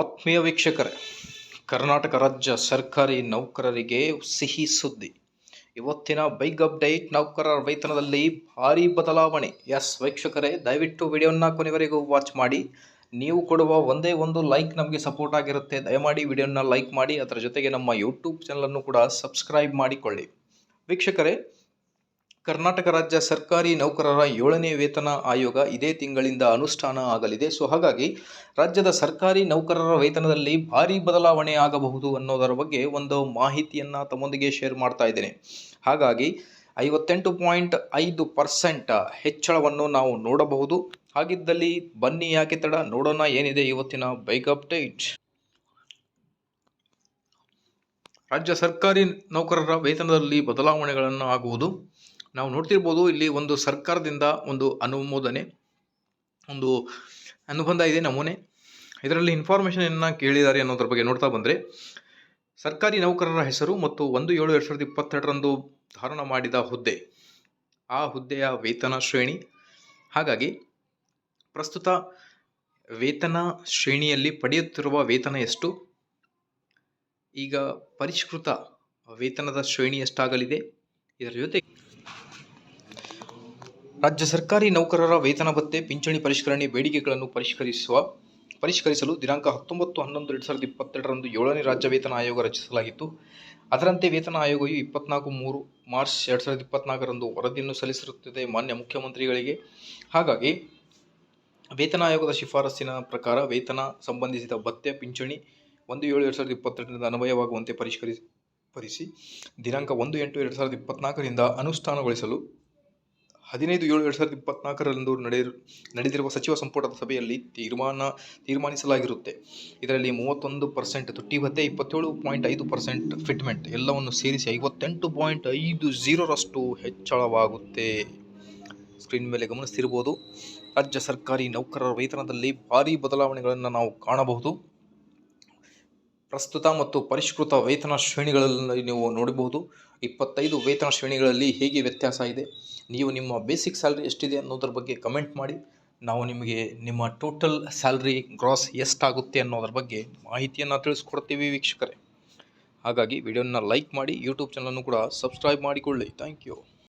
ಆತ್ಮೀಯ ವೀಕ್ಷಕರೇ, ಕರ್ನಾಟಕ ರಾಜ್ಯ ಸರ್ಕಾರಿ ನೌಕರರಿಗೆ ಸಿಹಿ ಸುದ್ದಿ. ಇವತ್ತಿನ ಬೈಗ್ ಅಪ್ಡೇಟ್ ನೌಕರರ ವೇತನದಲ್ಲಿ ಭಾರಿ ಬದಲಾವಣೆ. ಎಸ್ ವೀಕ್ಷಕರೇ, ದಯವಿಟ್ಟು ವಿಡಿಯೋನ ಕೊನೆವರೆಗೂ ವಾಚ್ ಮಾಡಿ. ನೀವು ಕೊಡುವ ಒಂದೇ ಒಂದು ಲೈಕ್ ನಮಗೆ ಸಪೋರ್ಟ್ ಆಗಿರುತ್ತೆ. ದಯಮಾಡಿ ವಿಡಿಯೋನ ಲೈಕ್ ಮಾಡಿ. ಅದರ ಜೊತೆಗೆ ನಮ್ಮ ಯೂಟ್ಯೂಬ್ ಚಾನಲನ್ನು ಕೂಡ ಸಬ್ಸ್ಕ್ರೈಬ್ ಮಾಡಿಕೊಳ್ಳಿ. ವೀಕ್ಷಕರೇ ಕರ್ನಾಟಕ ರಾಜ್ಯ ಸರ್ಕಾರಿ ನೌಕರರ ಏಳನೇ ವೇತನ ಆಯೋಗ ಇದೇ ತಿಂಗಳಿಂದ ಅನುಷ್ಠಾನ ಆಗಲಿದೆ. ಸೊ, ಹಾಗಾಗಿ ರಾಜ್ಯದ ಸರ್ಕಾರಿ ನೌಕರರ ವೇತನದಲ್ಲಿ ಭಾರಿ ಬದಲಾವಣೆ ಆಗಬಹುದು ಅನ್ನೋದರ ಬಗ್ಗೆ ಒಂದು ಮಾಹಿತಿಯನ್ನು ತಮ್ಮೊಂದಿಗೆ ಶೇರ್ ಮಾಡ್ತಾ ಇದ್ದೇನೆ. ಹಾಗಾಗಿ ಐವತ್ತೆಂಟು ಪಾಯಿಂಟ್ ಐದು ಪರ್ಸೆಂಟ್ ಹೆಚ್ಚಳವನ್ನು ನಾವು ನೋಡಬಹುದು. ಹಾಗಿದ್ದಲ್ಲಿ ಬನ್ನಿ ಯಾಕೆ ತಡ, ನೋಡೋಣ ಏನಿದೆ ಇವತ್ತಿನ ಬೈಕ್ ಅಪ್ಡೇಟ್. ರಾಜ್ಯ ಸರ್ಕಾರಿ ನೌಕರರ ವೇತನದಲ್ಲಿ ಬದಲಾವಣೆಗಳನ್ನು ಆಗುವುದು. ನಾವು ನೋಡ್ತಿರ್ಬೋದು ಇಲ್ಲಿ ಒಂದು ಸರ್ಕಾರದಿಂದ ಒಂದು ಅನುಮೋದನೆ, ಒಂದು ಅನುಬಂಧ ಇದೆ ನಮೂನೆ. ಇದರಲ್ಲಿ ಇನ್ಫಾರ್ಮೇಷನನ್ನು ಕೇಳಿದ್ದಾರೆ ಅನ್ನೋದ್ರ ಬಗ್ಗೆ ನೋಡ್ತಾ ಬಂದರೆ, ಸರ್ಕಾರಿ ನೌಕರರ ಹೆಸರು ಮತ್ತು ಒಂದು ಏಳು ಎರಡು ಸಾವಿರದ ಇಪ್ಪತ್ತೆರಡರಂದು ಧಾರಣ ಮಾಡಿದ ಹುದ್ದೆ. ಆ ಹುದ್ದೆಯ ವೇತನ ಶ್ರೇಣಿ, ಹಾಗಾಗಿ ಪ್ರಸ್ತುತ ವೇತನ ಶ್ರೇಣಿಯಲ್ಲಿ ಪಡೆಯುತ್ತಿರುವ ವೇತನ ಎಷ್ಟು? ಈಗ ಪರಿಷ್ಕೃತ ವೇತನದ ಶ್ರೇಣಿ ಎಷ್ಟಾಗಲಿದೆ? ಇದರ ಜೊತೆ ರಾಜ್ಯ ಸರ್ಕಾರಿ ನೌಕರರ ವೇತನ ಭತ್ತೆ, ಪಿಂಚಣಿ ಪರಿಷ್ಕರಣೆ, ಬೇಡಿಕೆಗಳನ್ನು ಪರಿಷ್ಕರಿಸುವ, ಪರಿಷ್ಕರಿಸಲು ದಿನಾಂಕ ಹತ್ತೊಂಬತ್ತು ಹನ್ನೊಂದು ಎರಡು ಸಾವಿರದ ಇಪ್ಪತ್ತೆರಡರಂದು ಏಳನೇ ರಾಜ್ಯ ವೇತನ ಆಯೋಗ ರಚಿಸಲಾಗಿತ್ತು. ಅದರಂತೆ ವೇತನ ಆಯೋಗವು ಇಪ್ಪತ್ನಾಲ್ಕು ಮೂರು ಮಾರ್ಚ್ ಎರಡು ಸಾವಿರದ ಇಪ್ಪತ್ನಾಲ್ಕರಂದು ವರದಿಯನ್ನು ಸಲ್ಲಿಸಿರುತ್ತದೆ ಮಾನ್ಯ ಮುಖ್ಯಮಂತ್ರಿಗಳಿಗೆ. ಹಾಗಾಗಿ ವೇತನ ಆಯೋಗದ ಶಿಫಾರಸ್ಸಿನ ಪ್ರಕಾರ ವೇತನ ಸಂಬಂಧಿಸಿದ ಭತ್ಯೆ ಪಿಂಚಣಿ ಒಂದು ಏಳು ಎರಡು ಸಾವಿರದ ಇಪ್ಪತ್ತೆರಡರಿಂದ ಅನ್ವಯವಾಗುವಂತೆ ಪರಿಷ್ಕರಿಸಿ, ಪರಿಸಿ ದಿನಾಂಕ ಒಂದು ಎಂಟು ಎರಡು ಸಾವಿರದ ಇಪ್ಪತ್ನಾಲ್ಕರಿಂದ ಅನುಷ್ಠಾನಗೊಳಿಸಲು ಹದಿನೈದು ಏಳು ಎರಡು ಸಾವಿರದ ಇಪ್ಪತ್ನಾಲ್ಕರಂದು ನಡೆಯ, ನಡೆದಿರುವ ಸಚಿವ ಸಂಪುಟದ ಸಭೆಯಲ್ಲಿ ತೀರ್ಮಾನ, ತೀರ್ಮಾನಿಸಲಾಗಿರುತ್ತೆ. ಇದರಲ್ಲಿ ಮೂವತ್ತೊಂದು ಪರ್ಸೆಂಟ್ ತುಟ್ಟಿ ಭತ್ತೆ, ಇಪ್ಪತ್ತೇಳು ಪಾಯಿಂಟ್ ಐದು ಪರ್ಸೆಂಟ್ ಫಿಟ್ಮೆಂಟ್ ಎಲ್ಲವನ್ನು ಸೇರಿಸಿ ಐವತ್ತೆಂಟು ಪಾಯಿಂಟ್ ಐದು ಝೀರೋರಷ್ಟು ಹೆಚ್ಚಳವಾಗುತ್ತೆ. ಸ್ಕ್ರೀನ್ ಮೇಲೆ ಗಮನಿಸ್ತಿರ್ಬೋದು, ರಾಜ್ಯ ಸರ್ಕಾರಿ ನೌಕರರ ವೇತನದಲ್ಲಿ ಭಾರೀ ಬದಲಾವಣೆಗಳನ್ನು ನಾವು ಕಾಣಬಹುದು. ಪ್ರಸ್ತುತ ಮತ್ತು ಪರಿಷ್ಕೃತ ವೇತನ ಶ್ರೇಣಿಗಳಲ್ಲಿ ನೀವು ನೋಡಬಹುದು. ಇಪ್ಪತ್ತೈದು ವೇತನ ಶ್ರೇಣಿಗಳಲ್ಲಿ ಹೇಗೆ ವ್ಯತ್ಯಾಸ ಇದೆ? ನೀವು ನಿಮ್ಮ ಬೇಸಿಕ್ ಸ್ಯಾಲ್ರಿ ಎಷ್ಟಿದೆ ಅನ್ನೋದ್ರ ಬಗ್ಗೆ ಕಮೆಂಟ್ ಮಾಡಿ. ನಾವು ನಿಮಗೆ ನಿಮ್ಮ ಟೋಟಲ್ ಸ್ಯಾಲ್ರಿ ಗ್ರಾಸ್ ಎಷ್ಟಾಗುತ್ತೆ ಅನ್ನೋದ್ರ ಬಗ್ಗೆ ಮಾಹಿತಿಯನ್ನು ತಿಳಿಸ್ಕೊಡ್ತೀವಿ ವೀಕ್ಷಕರೇ. ಹಾಗಾಗಿ ವಿಡಿಯೋನ ಲೈಕ್ ಮಾಡಿ ಯೂಟ್ಯೂಬ್ ಚಾನಲನ್ನು ಕೂಡ ಸಬ್ಸ್ಕ್ರೈಬ್ ಮಾಡಿಕೊಳ್ಳಿ. Thank you